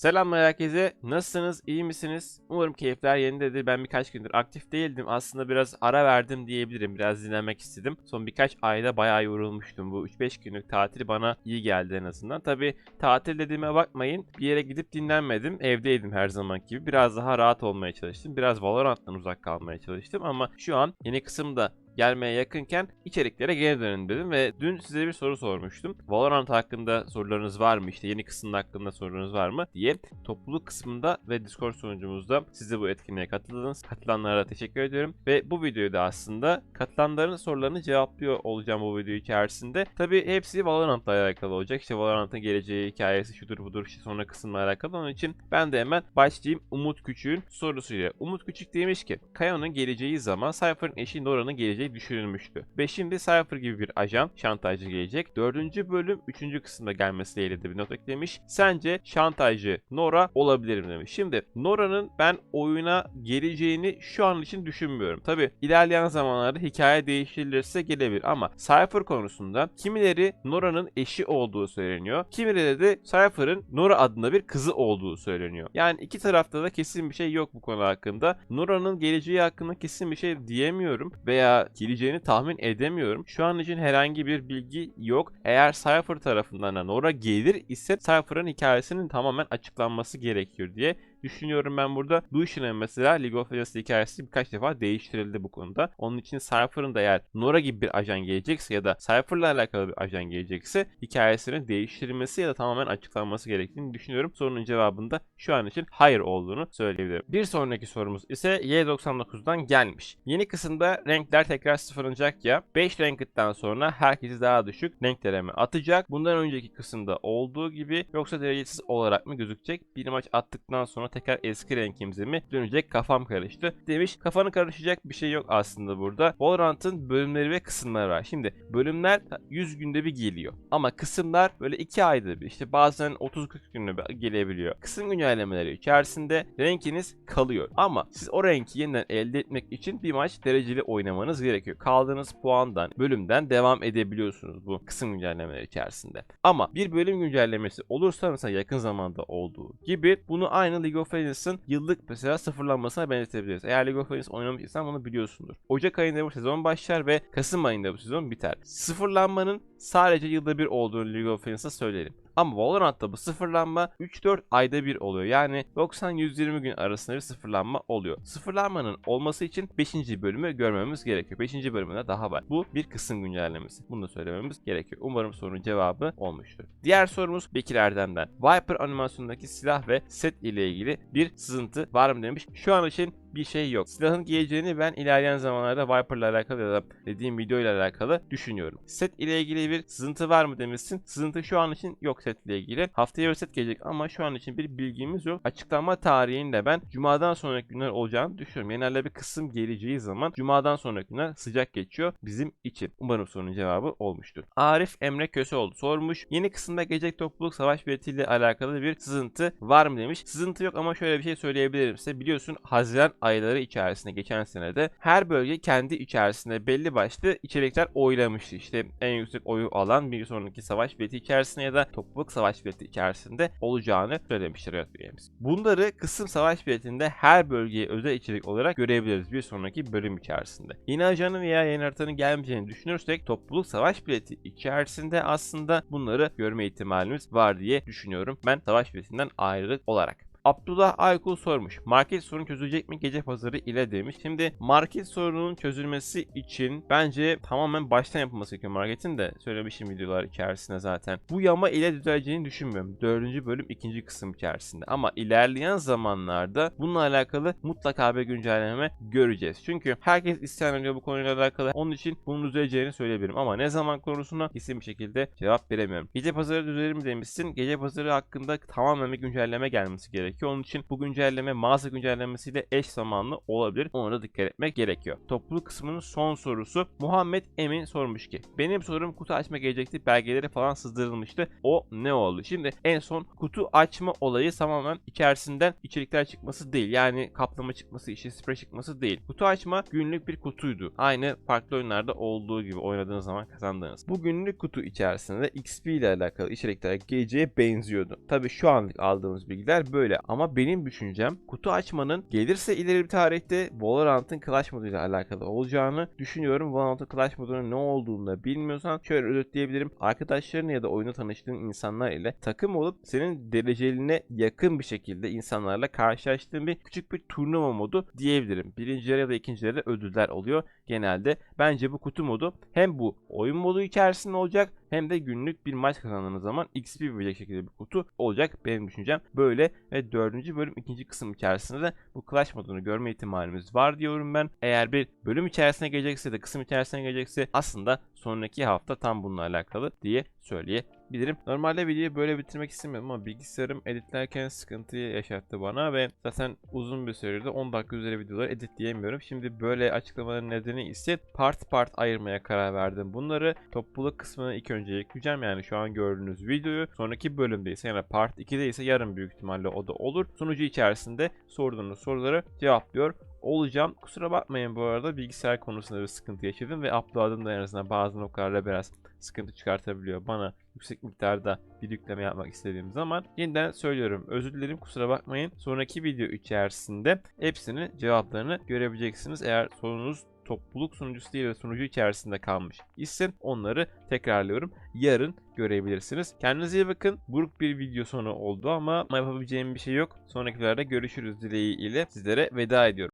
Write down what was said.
Selamlar herkese. Nasılsınız? İyi misiniz? Umarım keyifler yerindedir. Ben birkaç gündür aktif değildim. Aslında biraz ara verdim diyebilirim. Biraz dinlenmek istedim. Son birkaç ayda bayağı yorulmuştum. Bu 3-5 günlük tatil bana iyi geldi en azından. Tabi tatil dediğime bakmayın. Bir yere gidip dinlenmedim. Evdeydim her zaman gibi. Biraz daha rahat olmaya çalıştım. Biraz Valorant'tan uzak kalmaya çalıştım. Ama şu an yeni kısımda gelmeye yakınken içeriklere geri dönün dedim ve dün size bir soru sormuştum. Valorant hakkında sorularınız var mı? İşte yeni kısımda hakkında sorularınız var mı? diye topluluk kısmında ve Discord sunucumuzda siz bu etkinliğe katıldınız. Katılanlara teşekkür ediyorum ve bu videoyu da aslında katılanların sorularını cevaplıyor olacağım bu video içerisinde. Tabi hepsi Valorant'la alakalı olacak. İşte Valorant'ın geleceği, hikayesi şudur budur işte sonra kısımla alakalı. Onun için ben de hemen başlayayım Umut Küçük'ün sorusuyla. Umut Küçük demiş ki Kayo'nun geleceği zaman Cypher'ın eşi Nora'nın geleceği düşünülmüştü. Ve şimdi Cypher gibi bir ajan şantajcı gelecek. Dördüncü bölüm üçüncü kısımda gelmesiyle de bir not eklemiş. Sence şantajcı Nora olabilir mi demiş. Şimdi Nora'nın ben oyuna geleceğini şu an için düşünmüyorum. Tabi ilerleyen zamanlarda hikaye değiştirilirse gelebilir ama Cypher konusunda kimileri Nora'nın eşi olduğu söyleniyor. Kimileri de Cypher'ın Nora adında bir kızı olduğu söyleniyor. Yani iki tarafta da kesin bir şey yok bu konu hakkında. Nora'nın geleceği hakkında kesin bir şey diyemiyorum veya geleceğini tahmin edemiyorum. Şu an için herhangi bir bilgi yok. Eğer Cypher tarafından da Nora gelir ise Cypher'ın hikayesinin tamamen açıklanması gerekiyor diye düşünüyorum ben burada. Lucian'ın mesela League of Legends hikayesi birkaç defa değiştirildi bu konuda. Onun için Cypher'ın da eğer Nora gibi bir ajan gelecekse ya da Cypher'la alakalı bir ajan gelecekse hikayesinin değiştirilmesi ya da tamamen açıklanması gerektiğini düşünüyorum. Sorunun cevabında şu an için hayır olduğunu söyleyebilirim. Bir sonraki sorumuz ise Y99'dan gelmiş. Yeni kısımda renkler tekrar sıfırlanacak ya. 5 ranked'dan sonra herkesi daha düşük renklere mi atacak? Bundan önceki kısımda olduğu gibi yoksa derecesiz olarak mı gözükecek? Bir maç attıktan sonra tekrar eski renkimize mi dönecek kafam karıştı demiş. Kafanı karışacak bir şey yok aslında burada. Valorant'ın bölümleri ve kısımları var. Şimdi bölümler 100 günde bir geliyor. Ama kısımlar böyle 2 ayda bir işte bazen 30-40 günde gelebiliyor. Kısım güncellemeleri içerisinde renkiniz kalıyor. Ama siz o renki yeniden elde etmek için bir maç dereceli oynamanız gerekiyor. Kaldığınız puandan, bölümden devam edebiliyorsunuz bu kısım güncellemeleri içerisinde. Ama bir bölüm güncellemesi olursa mesela yakın zamanda olduğu gibi bunu aynı League of Legends'ın yıllık mesela sıfırlanmasına benzetebiliriz. Eğer League of Legends oynamışsan bunu biliyorsundur. Ocak ayında bu sezon başlar ve Kasım ayında bu sezon biter. Sıfırlanmanın sadece yılda bir olduğunu League of Legends'a söyleyelim. Ama Valorant'ta bu sıfırlanma 3-4 ayda bir oluyor. Yani 90-120 gün arasında bir sıfırlanma oluyor. Sıfırlanmanın olması için 5. bölümü görmemiz gerekiyor. 5. bölümünde daha var. Bu bir kısım güncellemesi. Bunu da söylememiz gerekiyor. Umarım sorunun cevabı olmuştur. Diğer sorumuz Bekir Erdem'den. Viper animasyonundaki silah ve set ile ilgili bir sızıntı var mı demiş. Şu an için bir şey yok. Silahın geleceğini ben ilerleyen zamanlarda Viper'la alakalı ya da dediğim video ile alakalı düşünüyorum. Set ile ilgili bir sızıntı var mı demişsin. Sızıntı şu an için yok set ile ilgili. Haftaya bir set gelecek ama şu an için bir bilgimiz yok. Açıklama tarihinde ben Cuma'dan sonraki günler olacağını düşünüyorum. Genelde bir kısım geleceği zaman Cuma'dan sonraki günler sıcak geçiyor bizim için. Umarım sorunun cevabı olmuştur. Arif Emre Köseoğlu sormuş. Yeni kısımda gelecek topluluk savaş biletiyle alakalı bir sızıntı var mı demiş. Sızıntı yok ama şöyle bir şey söyleyebilirim size. Biliyorsun Haziran ayları içerisinde geçen senede her bölge kendi içerisinde belli başlı içerikler oylamıştı. İşte en yüksek oyu alan bir sonraki savaş bileti içerisinde ya da topluluk savaş bileti içerisinde olacağını söylemiştir yönetmenimiz. Bunları kısım savaş biletinde her bölgeye özel içerik olarak görebiliriz bir sonraki bölüm içerisinde. Yeni ajanın veya yeni haritanın gelmeyeceğini düşünürsek topluluk savaş bileti içerisinde aslında bunları görme ihtimalimiz var diye düşünüyorum. Ben savaş biletinden ayrı olarak. Abdullah Aykul sormuş. Market sorunu çözülecek mi gece pazarı ile demiş. Şimdi market sorununun çözülmesi için bence tamamen baştan yapılması gerekiyor marketin de söylemişim videolar içerisinde zaten. Bu yama ile düzeleceğini düşünmüyorum. Dördüncü bölüm ikinci kısım içerisinde. Ama ilerleyen zamanlarda bununla alakalı mutlaka bir güncelleme göreceğiz. Çünkü herkes isyan ediyor bu konuyla alakalı. Onun için bunun düzeleceğini söyleyebilirim. Ama ne zaman konusuna kesin bir şekilde cevap veremiyorum. Gece pazarı düzelir mi demişsin. Gece pazarı hakkında tamamen bir güncelleme gelmesi gerekiyor gerekiyor. Onun için bu güncelleme mağaza güncellemesiyle eş zamanlı olabilir. Ona da dikkat etmek gerekiyor. Topluluk kısmının son sorusu Muhammed Emin sormuş ki benim sorum kutu açma gelecekti. Belgeleri falan sızdırılmıştı. O ne oldu? Şimdi en son kutu açma olayı tamamen içerisinden içerikler çıkması değil. Yani kaplama çıkması, işte sprey çıkması değil. Kutu açma günlük bir kutuydu. Aynı farklı oyunlarda olduğu gibi oynadığınız zaman kazandığınız. Bu günlük kutu içerisinde XP ile alakalı içerikler geleceğe benziyordu. Tabi şu anlık aldığımız bilgiler böyle ama benim düşüncem kutu açmanın gelirse ileri bir tarihte Valorant'ın Clash moduyla alakalı olacağını düşünüyorum. Valorant'ın Clash modunun ne olduğunu da bilmiyorsan şöyle özetleyebilirim. Arkadaşların ya da oyunda tanıştığın insanlar ile takım olup senin dereceline yakın bir şekilde insanlarla karşılaştığın bir küçük bir turnuva modu diyebilirim. Birinci ya da ikinci ödüller oluyor genelde. Bence bu kutu modu hem bu oyun modu içerisinde olacak hem de günlük bir maç kazandığınız zaman XP verecek şekilde bir kutu olacak. Benim düşüncem böyle ve dördüncü bölüm ikinci kısım içerisinde de bu Clash modunu görme ihtimalimiz var diyorum ben. Eğer bir bölüm içerisine gelecekse de kısım içerisine gelecekse aslında sonraki hafta tam bununla alakalı diye söyleyebilirim. Normalde videoyu böyle bitirmek istemiyordum ama bilgisayarım editlerken sıkıntıyı yaşattı bana ve zaten uzun bir sürede 10 dakika üzeri videoları editleyemiyorum. Şimdi böyle açıklamaların nedeni ise part part ayırmaya karar verdim. Bunları topluluk kısmına ilk önce ekleyeceğim. Yani şu an gördüğünüz videoyu sonraki bölümde ise yani part 2'de ise yarın büyük ihtimalle o da olur. Sunucu içerisinde sorduğunuz soruları cevaplıyor olacağım. Kusura bakmayın bu arada bilgisayar konusunda bir sıkıntı yaşadım ve upload'ım en azından bazı noktalarda biraz sıkıntı çıkartabiliyor. Bana yüksek miktarda bir yükleme yapmak istediğim zaman yeniden söylüyorum. Özür dilerim kusura bakmayın. Sonraki video içerisinde hepsinin cevaplarını görebileceksiniz. Eğer sorunuz topluluk sunucusu değil ve sunucu içerisinde kalmış ise onları tekrarlıyorum. Yarın görebilirsiniz. Kendinize iyi bakın. Buruk bir video sonu oldu ama yapabileceğim bir şey yok. Sonraki videolarda görüşürüz dileğiyle sizlere veda ediyorum.